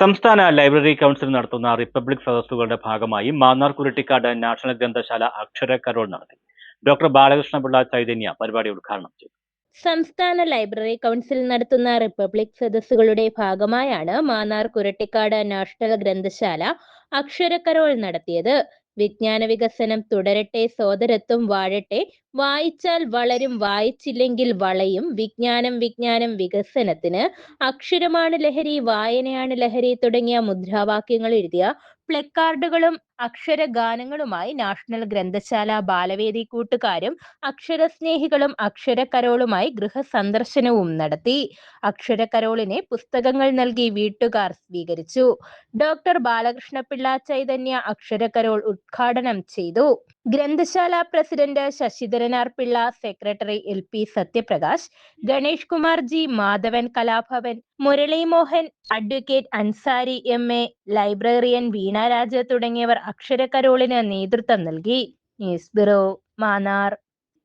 സംസ്ഥാന library council നടത്തുന്ന republic സദസ്സുകളുടെ ഭാഗമായി മാന്നാർ കുരുട്ടിക്കാട് നാഷണൽ ഗ്രന്ഥശാല അക്ഷര കരോൾ നടത്തി. ഡോക്ടർ ബാലകൃഷ്ണപിള്ള ചൈതന്യ പരിപാടി ഉദ്ഘാടനം ചെയ്തു. സംസ്ഥാന ലൈബ്രറി കൗൺസിൽ നടത്തുന്ന റിപ്പബ്ലിക് സദസ്സുകളുടെ ഭാഗമായാണ് മാന്നാർ കുരട്ടിക്കാട് നാഷണൽ ഗ്രന്ഥശാല അക്ഷരക്കരോൾ നടത്തിയത്. വിജ്ഞാന വികസനം തുടരട്ടെ സോദരത്വം വാഴട്ടെ. വായിച്ചാൽ വളരും വായിച്ചില്ലെങ്കിൽ വളയും. വിജ്ഞാനം വിജ്ഞാനം വികസനത്തിന്. അക്ഷരമാണ് ലഹരി വായനയാണ് ലഹരി തുടങ്ങിയ മുദ്രാവാക്യങ്ങൾ എഴുതിയ പ്ലക്കാർഡുകളും അക്ഷരഗാനങ്ങളുമായി നാഷണൽ ഗ്രന്ഥശാല ബാലവേദി കൂട്ടുകാരും അക്ഷരസ്നേഹികളും അക്ഷരക്കരോളുമായി ഗൃഹസന്ദർശനവും നടത്തി. അക്ഷരക്കരോളിനെ പുസ്തകങ്ങൾ നൽകി വീട്ടുകാർ സ്വീകരിച്ചു. ഡോക്ടർ ബാലകൃഷ്ണപിള്ള ചൈതന്യ അക്ഷരക്കരോൾ ഉദ്ഘാടനം ചെയ്തു. ഗ്രന്ഥശാല president Sasidharan Nair Pillai secretary L P Sathyaprakash Ganesh Kumar G Madhavan Kalabhavan Murali Mohan advocate Ansari M A librarian Veena Raja തുടങ്ങിയവർ അക്ഷരക്കരോളിന് നേതൃത്വം നൽകി. News bureau Mannar.